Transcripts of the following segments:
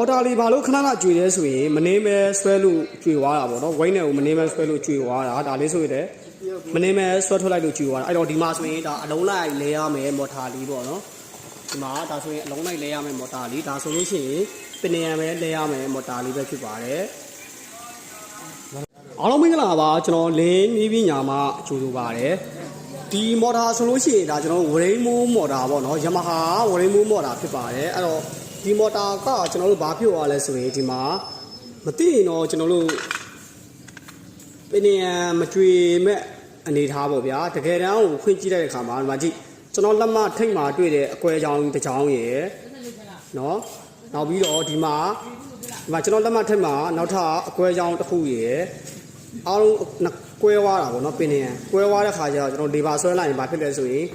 မော်တာလေးဘာလို့ခဏခဏကြွေလဲဆိုရင်မနေမဲဆွဲလို့ကြွေသွားတာပေါ့နော်ဝိုင်းနယ်ကိုမနေမဲဆွဲလို့ကြွေသွားတာဒါလေးဆိုရင်လည်းမနေမဲဆွဲထွက်လိုက်လို့ကြွေသွားတာအဲ့တော့ဒီမှာဆိုရင်ဒါအလုံးလိုက်လဲရမယ်မော်တာလေးပေါ့နော်ဒီမှာဒါဆိုရင်အလုံးလိုက်လဲရမယ်မော်တာလေးဒါဆိုလို့ရှိရင်ပင်နေရမယ်လဲရမယ်မော်တာလေးပဲဖြစ်ပါတယ်အားလုံးမင်္ဂလာပါကျွန်တော်လင်းမြည်ပညာမှာကြိုဆိုပါတယ်ဒီမော်တာဆိုလို့ရှိရင်ဒါကျွန်တော်ဝရိန်းမိုးမော်တာပေါ့နော်ယမဟာဝရိန်းမိုးမော်တာဖြစ်ပါတယ်အဲ့တော့ ဒီမော်တာကကျွန်တော်တို့ဘာဖြစ်သွားလဲဆိုရင်ဒီမှာမသိရင်တော့ကျွန်တော်တို့ပင်နေရမကြွေမဲ့အနေထားပေါ့ဗျာတကယ်တမ်းကိုဖွင့်ကြည့်တဲ့အခါမှာဒီမှာကြည့်ကျွန်တော်လက်မထိတ်မှာတွေ့တဲ့အကွဲကြောင်တစ်ကြောင်ရယ်နော်နောက်ပြီးတော့ဒီမှာဒီမှာကျွန်တော်လက်မထိတ်မှာနောက်ထပ်အကွဲကြောင်တစ်ခုရယ်အားလုံးနှစ်ကွဲသွားတာပေါ့နော်ပင်နေရန်ကွဲသွားတဲ့ခါကျတော့ကျွန်တော်လေဘာဆွဲလိုက်ရင်ဘာဖြစ်လဲဆိုရင်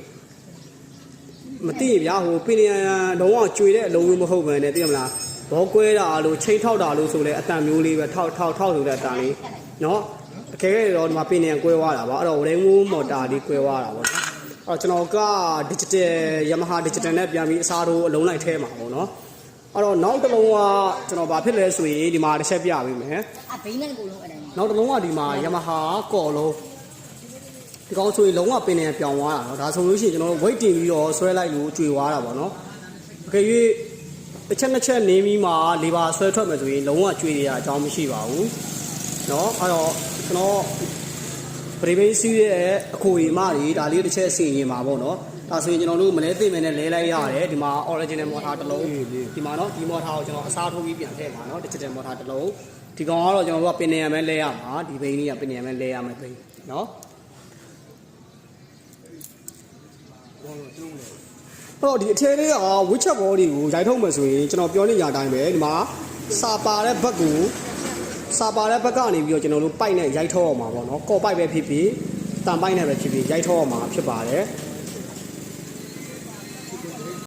မသိရင်ဗျာဟိုပင်နေရန်လုံးဝကျွေတဲ့အလုံးမျိုးမဟုတ်ဘဲနဲ့သိရမလားဘောကွဲတာလို့ချိန်ထောက်တာလို့ဆိုလဲအတန်မျိုးလေးပဲထောက်ထောက်ထောက်ဆိုတဲ့အတန်လေးနော်အခဲခဲတော့ဒီမှာပင်နေရန်ကွဲသွားတာပါအဲ့တော့ဝရိမူမော်တာလေးကွဲသွားတာပေါ့နော်အဲ့တော့ကျွန်တော်က digital Yamaha digital နဲ့ပြန်ပြီးအစားထိုးအလုံးလိုက်ထဲမှာပေါ့နော်အဲ့တော့နောက်တစ်လုံးကကျွန်တော်ဘာဖြစ်လဲဆိုရင်ဒီမှာတစ်ချက်ပြပေးမယ်အဘိန်းနဲ့ကိုလုံးအဲ့ဒါနောက်တစ်လုံးကဒီမှာယမဟာကော်လုံး ဒီကောင်ဆိုရင်လုံးဝပင်နေပြောင်းသွားတာเนาะဒါဆိုလို့ရှိရင်ကျွန်တော်တို့ weight တင်ပြီးတော့ဆွဲလိုက်လို့ကျွေသွားတာပေါ့နော်အကယ်၍တစ်ချက်နှစ်ချက်နေပြီးမှလေပါဆွဲထွက်မယ်ဆိုရင်လုံးဝကျွေရအကြောင်းမရှိပါဘူးเนาะအဲ့တော့ကျွန်တော်ပရိဘိန်းစီးရဲ့အခိုရီမတွေဒါလေးတစ်ချက်ဆင်ရင်ပါပေါ့နော်ဒါဆိုရင်ကျွန်တော်တို့မလဲသိမယ်နဲ့လဲလိုက်ရတယ်ဒီမှာ original motor တစ်လုံးဒီမှာเนาะဒီ motor ကိုကျွန်တော်အစားထိုးပြီးပြန်ထည့်ပါเนาะ digital motor တစ်လုံးဒီကောင်ကတော့ကျွန်တော်တို့ကပင်နေရမယ်လဲရမှာဒီဘိန်းလေးကပင်နေရမယ်လဲရမယ်ဘိန်းเนาะ အဲ့တော့ဒီအထဲလေးကဝစ်ချက်ဘောတွေကိုရိုက်ထုတ်မယ်ဆိုရင်ကျွန်တော်ပြောနေကြအတိုင်းပဲဒီမှာစာပါတဲ့ဘက်ကိုစာပါတဲ့ဘက်ကနေပြီးတော့ကျွန်တော်တို့ပိုက်နဲ့ရိုက်ထုတ်အောင်ပါပေါ့နော်ကော့ပိုက်ပဲဖြစ်ဖြစ်တန်ပိုက်နဲ့ပဲဖြစ်ဖြစ်ရိုက်ထုတ်အောင်ပါဖြစ်ပါတယ်